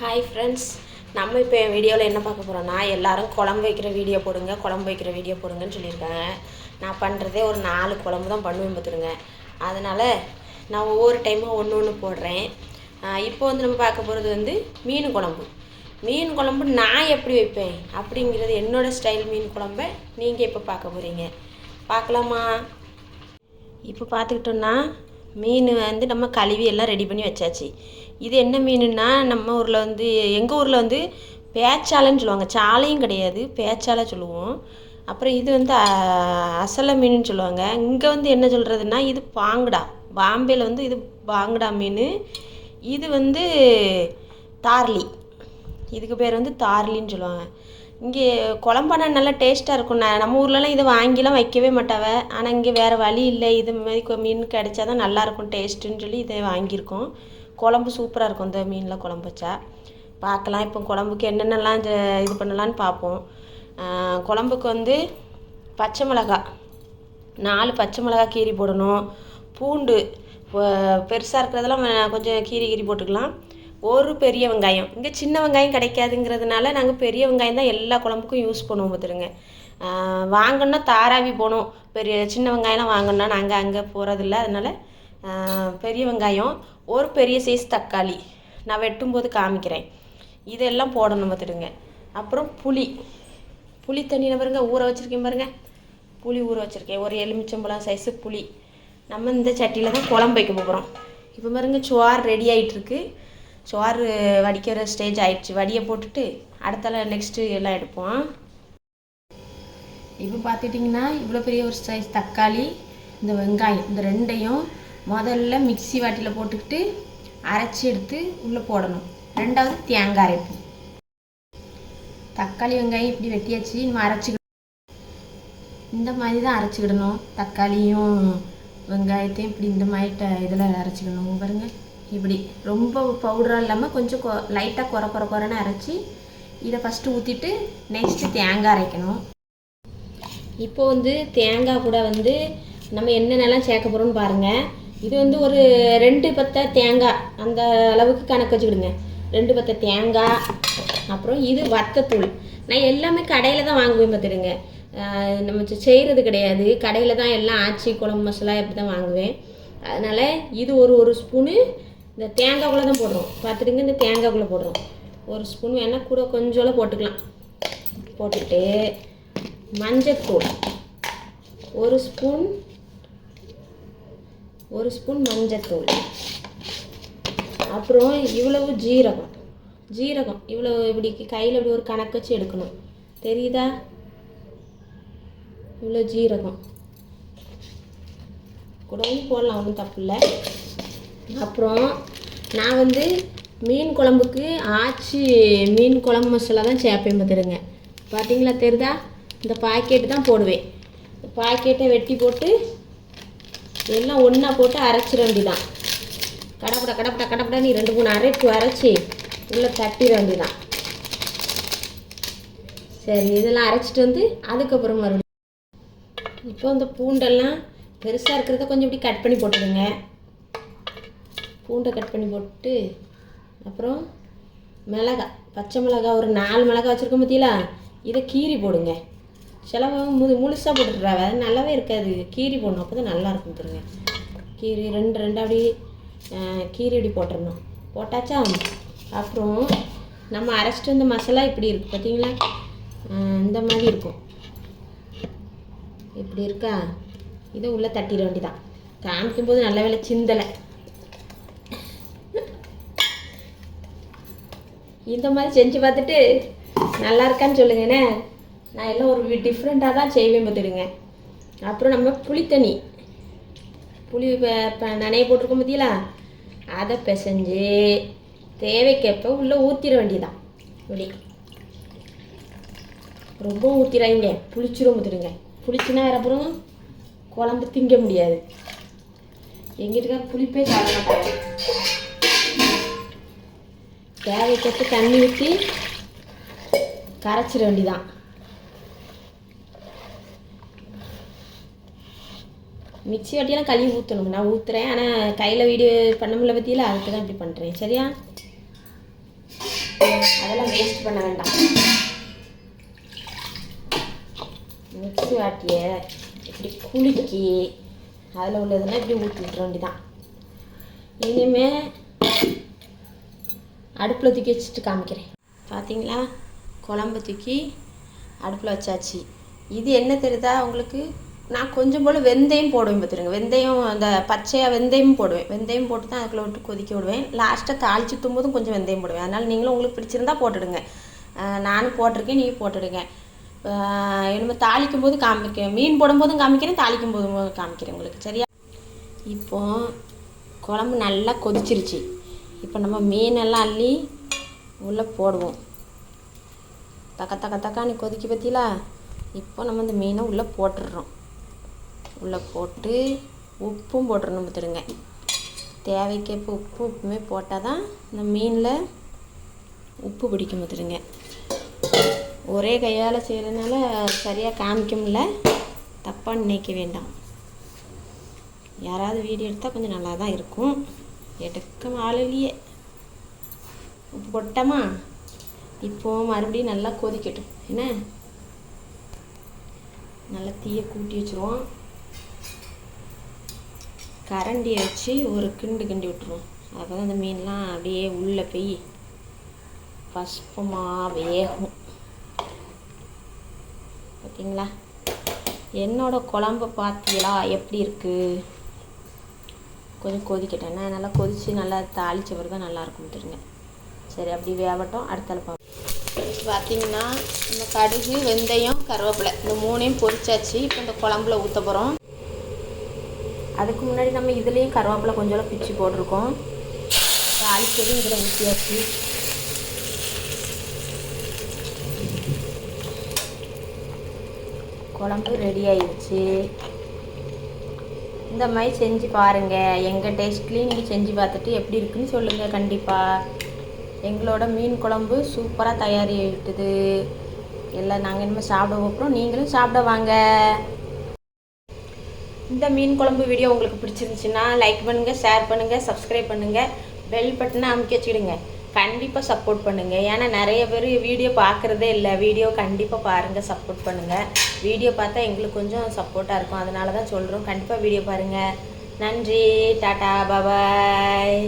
Hi friends நம்ம இப்போ என் வீடியோவில் என்ன பார்க்க போகிறோம்னா எல்லாரும் குழம்பு வைக்கிற வீடியோ போடுங்க குழம்பு வைக்கிற வீடியோ போடுங்கன்னு சொல்லியிருக்காங்க. நான் பண்ணுறதே ஒரு நாலு குழம்பு தான் பண்ணுவேன் பார்த்துருங்க அதனால் நான் ஒவ்வொரு டைமும் ஒன்று ஒன்று போடுறேன். இப்போ வந்து நம்ம பார்க்க போகிறது வந்து மீன் குழம்பு. மீன் குழம்பு நான் எப்படி வைப்பேன்? அப்படிங்கிறது என்னோடய ஸ்டைல் மீன் குழம்பை நீங்கள் இப்போ பார்க்க போகிறீங்க பார்க்கலாமா? இப்போ பார்த்துக்கிட்டோன்னா மீன் வந்து நம்ம கழுவி எல்லாம் ரெடி பண்ணி வச்சாச்சு. இது என்ன மீனுன்னா நம்ம ஊரில் வந்து எங்கள் ஊரில் வந்து பேச்சாலைன்னு சொல்லுவாங்க. சாலையும் கிடையாது பேச்சாலை சொல்லுவோம். அப்புறம் இது வந்து அ- அசலை மீனுன்னு சொல்லுவாங்க. இங்கே வந்து என்ன சொல்கிறதுனா இது பாங்குடா. பாம்பேயில் வந்து இது பாங்குடா மீன். இது வந்து தார்லி. இதுக்கு பேர் வந்து தார்லின்னு சொல்லுவாங்க. இங்கே குழம்பானா நல்லா டேஸ்ட்டாக இருக்கும் ந- நம்ம ஊர்லலாம் இதை வாங்கிலாம் வைக்கவே மாட்டாவ. ஆனால் இங்கே வேறு வழி இல்லை. இது மாதிரி மீன் கிடைச்சா தான் நல்லாயிருக்கும் டேஸ்ட்டுன்னு சொல்லி இதை வாங்கியிருக்கோம். குழம்பு சூப்பராக இருக்கும். இந்த மீனில் குழம்பு வச்சா. பார்க்கலாம். இப்போ குழம்புக்கு என்னென்னலாம் இது இது பண்ணலான்னு பார்ப்போம். குழம்புக்கு வந்து பச்சை மிளகாய். நாலு பச்சை மிளகாய் கீரி போடணும். பூண்டு பெருசாக இருக்கிறதெல்லாம் கொஞ்சம் கீரி கீரி போட்டுக்கலாம். ஒரு பெரிய வெங்காயம். இங்கே சின்ன வெங்காயம் கிடைக்காதுங்கிறதுனால நாங்கள் பெரிய வெங்காயம் தான் எல்லா குழம்புக்கும் யூஸ் பண்ணுவோம் பார்த்துருங்க வாங்கணுன்னா தாராவி போகணும் பெரிய சின்ன வெங்காயம்லாம் வாங்கணுன்னா நாங்கள் அங்கே போகிறதில்ல அதனால் பெரிய வெங்காயம் ஒரு பெரிய சைஸ் தக்காளி. நான் வெட்டும்போது காமிக்கிறேன். இதெல்லாம் போடணும் பார்த்துடுங்க அப்புறம் புளி. புளி தண்ணியில் பாருங்க ஊற வச்சுருக்கேன் பாருங்க. புளி ஊற வச்சுருக்கேன். ஒரு எலுமிச்சம்பழம் சைஸு புளி. நம்ம இந்த சட்டியில் தான் குழம்பு வைக்க போகிறோம் இப்போ பாருங்க சோறு ரெடி ஆகிட்டுருக்கு சோறு வடிக்கிற ஸ்டேஜ் ஆயிடுச்சு. வடியை போட்டுட்டு அடுத்தால நெக்ஸ்ட்டு எல்லாம் எடுப்போம். இப்போ பார்த்துட்டிங்கன்னா இவ்வளோ பெரிய ஒரு சைஸ் தக்காளி இந்த வெங்காயம் இந்த ரெண்டையும் முதல்ல மிக்ஸி வாட்டியில் போட்டுக்கிட்டு அரைச்சி எடுத்து உள்ளே போடணும். ரெண்டாவது தேங்காய் அரைப்பு. தக்காளி வெங்காயம் இப்படி வெட்டியாச்சு நம்ம அரைச்சிக்கணும். இந்த மாதிரி தான் அரைச்சிக்கிடணும். தக்காளியும் வெங்காயத்தையும் இப்படி இந்த மாதிரி இதில் அரைச்சிக்கணும். பாருங்கள் இப்படி ரொம்ப பவுடராக இல்லாமல் கொஞ்சம் கொ லைட்டாக குறை குறை குறைன்னு அரைச்சி இதை ஃபஸ்ட்டு ஊற்றிட்டு நெக்ஸ்ட்டு தேங்காய் அரைக்கணும். இப்போ வந்து தேங்காய் கூட வந்து நம்ம என்னென்னலாம் சேர்க்க போகிறோம்னு பாருங்கள் இது வந்து ஒரு ரெண்டு பத்தை தேங்காய் அந்த அளவுக்கு கணக்கு வச்சுக்கிடுங்க. ரெண்டு பத்தை தேங்காய் அப்புறம் இது வத்தத்தூள். நான் எல்லாமே கடையில் தான் வாங்குவேன் பார்த்துடுங்க. நம்ம செய்கிறது கிடையாது. கடையில் தான் எல்லாம் ஆச்சி குழம்பு மசாலா இப்படி தான் வாங்குவேன். அதனால் இது ஒரு ஒரு ஸ்பூனு இந்த தேங்காய்க்குள்ளே தான் போடுறோம். பார்த்துட்டுங்க இந்த தேங்காய்க்குள்ளே போடுறோம். ஒரு ஸ்பூன் வேணால் கூட கொஞ்சோல போட்டுக்கலாம். போட்டுட்டு மஞ்சத்தூள். ஒரு ஸ்பூன் ஒரு ஸ்பூன் மஞ்சத்தூள். அப்புறம் இவ்வளவு ஜீரகம். ஜீரகம். இவ்வளோ இப்படி கையில் இப்படி ஒரு கணக்கு வச்சு எடுக்கணும். தெரியுதா? இவ்வளோ ஜீரகம். கூடவும் போடலாம் ஒன்றும் தப்பு இல்லை. அப்புறம் நான் வந்து மீன் குழம்புக்கு ஆச்சி மீன் குழம்பு மசாலா தான் சேர்ப்பேன் பார்த்துருங்க பார்த்தீங்களா தெரியுதா? இந்த பாக்கெட்டு தான் போடுவேன். பாக்கெட்டை வெட்டி போட்டு எல்லாம் ஒன்றா போட்டு அரைச்சிட வேண்டியதான் கடப்பட கடப்பட கடப்பட நீ ரெண்டு மூணு அரைப்பு அரைச்சி உள்ளே தட்டிட வேண்டிதான் சரி இதெல்லாம் அரைச்சிட்டு வந்து அதுக்கப்புறம் மறுபடியும் இப்போ இந்த பூண்டெல்லாம் பெருசாக இருக்கிறத கொஞ்சம் இப்படி கட் பண்ணி போட்டுருங்க பூண்டை கட் பண்ணி போட்டு அப்புறம் மிளகா பச்சை மிளகா ஒரு நாலு மிளகா வச்சுருக்கோம் பார்த்தீங்களா இதை கீரி போடுங்க. சிலவ முது முழுசாக போட்டுடுறாவ அது நல்லாவே இருக்காது. கீரி போடணும் அப்போ தான் நல்லாயிருக்கும் பாருங்க கீரி ரெண்டு ரெண்டு அப்படி கீரி இப்படி போட்டுடணும். போட்டாச்சா? அப்புறம் நம்ம அரைச்சிட்டு வந்த மசாலா இப்படி இருக்குது பார்த்தீங்களா இந்த மாதிரி இருக்கும். இப்படி இருக்கா? இதை உள்ளே தட்டிட வேண்டிதான் காமிக்கும்போது நல்ல வேலை சிந்தலை. இந்த மாதிரி செஞ்சு பார்த்துட்டு நல்லா இருக்கான்னு சொல்லுங்கண்ணே. நான் எல்லாம் ஒரு டிஃப்ரெண்ட்டாக தான் செய்வேன் பார்த்துடுங்க. அப்புறம் நம்ம புளித்தண்ணி. புளி ப- ப- நனைய போட்டிருக்கோம் பார்த்தீங்களா? அதை பிசைஞ்சு தேவைக்கேற்ப உள்ளே ஊற்றிட வேண்டியதான் இப்படி ரொம்ப ஊற்றிடாங்க புளிச்சிரும் பார்த்துடுங்க. புளிச்சுனா அப்புறம் குழம்பு திங்க முடியாது. எங்கிட்ட புளிப்பே சாப்பிட மாட்டாங்க தேவைப்பட்டு தண்ணி ஊற்றி கரைச்சிட வேண்டிதான். மிக்சி வட்டியெல்லாம் கழுவி ஊற்றணும் நான் ஊற்றுறேன் ஆனால் கையில் வீடியோ பண்ண முடியல பற்றியில் அதுக்கு தான் இப்படி பண்ணுறேன் சரியா? அதெல்லாம் வேஸ்ட் பண்ண வேண்டாம். மிக்ஸி வாட்டிய இப்படி குலுக்கி அதில் உள்ளதெல்லாம் இப்படி ஊற்றி விட்டுற வேண்டிதான். இனிமேல் அடுப்பில் தூக்கி வச்சுட்டு காமிக்கிறேன். பார்த்தீங்களா குழம்பு தூக்கி அடுப்பில் வச்சாச்சு. இது என்ன தெரியுதா உங்களுக்கு? நான் கொஞ்சம் போல் வெந்தயம் போடுவேன் பார்த்துருங்க வெந்தயம் அந்த பச்சையாக வெந்தயம் போடுவேன். வெந்தயம் போட்டு தான் அதுக்குள்ளே விட்டு கொதிக்க விடுவேன். லாஸ்ட்டாக தாளிச்சு தும்போதும் கொஞ்சம் வெந்தயம் போடுவேன். அதனால் நீங்களும் உங்களுக்கு பிடிச்சிருந்தா போட்டுடுங்க. நானும் போட்டிருக்கேன் நீங்கள் போட்டுடுங்க. என்னமோ தாளிக்கும் போது காமிக்கிறேன் மீன் போடும்போதும் காமிக்கிறேன் தாளிக்கும் போதும் காமிக்கிறேன் உங்களுக்கு. சரியா? இப்போ குழம்பு நல்லா கொதிச்சிருச்சு. இப்போ நம்ம மீனெல்லாம் அள்ளி உள்ளே போடுவோம். தக்க தக்க தக்கானி கொதிக்க பற்றிலா இப்போ நம்ம இந்த மீனை உள்ளே போட்டுடுறோம். உள்ளே போட்டு உப்பும் போட்டுறணும் பார்த்துடுங்க. தேவைக்கேற்ப உப்பு உப்புமே போட்டால் தான் இந்த மீனில் உப்பு பிடிக்கும் பார்த்துடுங்க. ஒரே கையால் செய்கிறதுனால சரியாக காமிக்க முடில தப்பாக நினைக்க வேண்டாம். யாராவது வீடியோ எடுத்தால் கொஞ்சம் நல்லா தான் இருக்கும். எடுக்க ஆள் உப்பு போட்டோமா இப்போ மறுபடியும் நல்லா கொதிக்கட்டும். என்ன? நல்லா தீயை கூட்டி வச்சுருவோம். கரண்டியை வச்சு ஒரு கிண்டு கிண்டி விட்டுருவோம். அப்போ தான் அந்த மீன்லாம் அப்படியே உள்ளே போய் பஸ்பமாக வேகும். பார்த்தீங்களா? என்னோட குழம்பு பார்த்தீங்களா? எப்படி இருக்குது கொஞ்சம் கொதிக்கட்டேன் நான் நல்லா கொதித்து நல்லா தாளிச்ச பிறகு தான் நல்லா தெரியுங்க. சரி அப்படி வேகட்டும். அடுத்தால பார்ப்போம். பார்த்தீங்கன்னா இந்த கடுகு வெந்தயம் கருவேப்பிலை இந்த மூணையும் பொரிச்சாச்சு. இப்போ இந்த குழம்புல ஊற்ற போகிறோம் அதுக்கு முன்னாடி நம்ம இதுலேயும் கருவேப்பிலை கொஞ்சம் பிச்சு போட்டிருக்கோம். தாளிச்சதும் இதில் ஊற்றியாச்சு குழம்பு ரெடி ஆயிடுச்சு இந்த மாதிரி செஞ்சு பாருங்கள் எங்கள் டேஸ்ட்லேயும் நீங்கள் செஞ்சு பார்த்துட்டு எப்படி இருக்குன்னு சொல்லுங்கள் கண்டிப்பாக எங்களோட மீன் குழம்பு சூப்பராக தயாரிட்டுது எல்லாம் நாங்கள் இனிமேல் சாப்பிட போகிறோம் நீங்களும் சாப்பிட வாங்க. இந்த மீன் குழம்பு வீடியோ உங்களுக்கு பிடிச்சிருந்துச்சுன்னா லைக் பண்ணுங்கள் ஷேர் பண்ணுங்கள் சப்ஸ்கிரைப் பண்ணுங்கள் பெல் பட்டனை அமுக்கி வச்சுக்கிடுங்க. கண்டிப்பாக சப்போர்ட் பண்ணுங்கள் ஏன்னா நிறைய பேர் வீடியோ பார்க்குறதே இல்லை. வீடியோ கண்டிப்பாக பாருங்கள் சப்போர்ட் பண்ணுங்கள் வீடியோ பார்த்தா எங்களுக்கு கொஞ்சம் சப்போர்ட்டாக இருக்கும். அதனால தான் சொல்கிறோம் கண்டிப்பாக வீடியோ பாருங்கள் நன்றி. டாடா. பாபாய்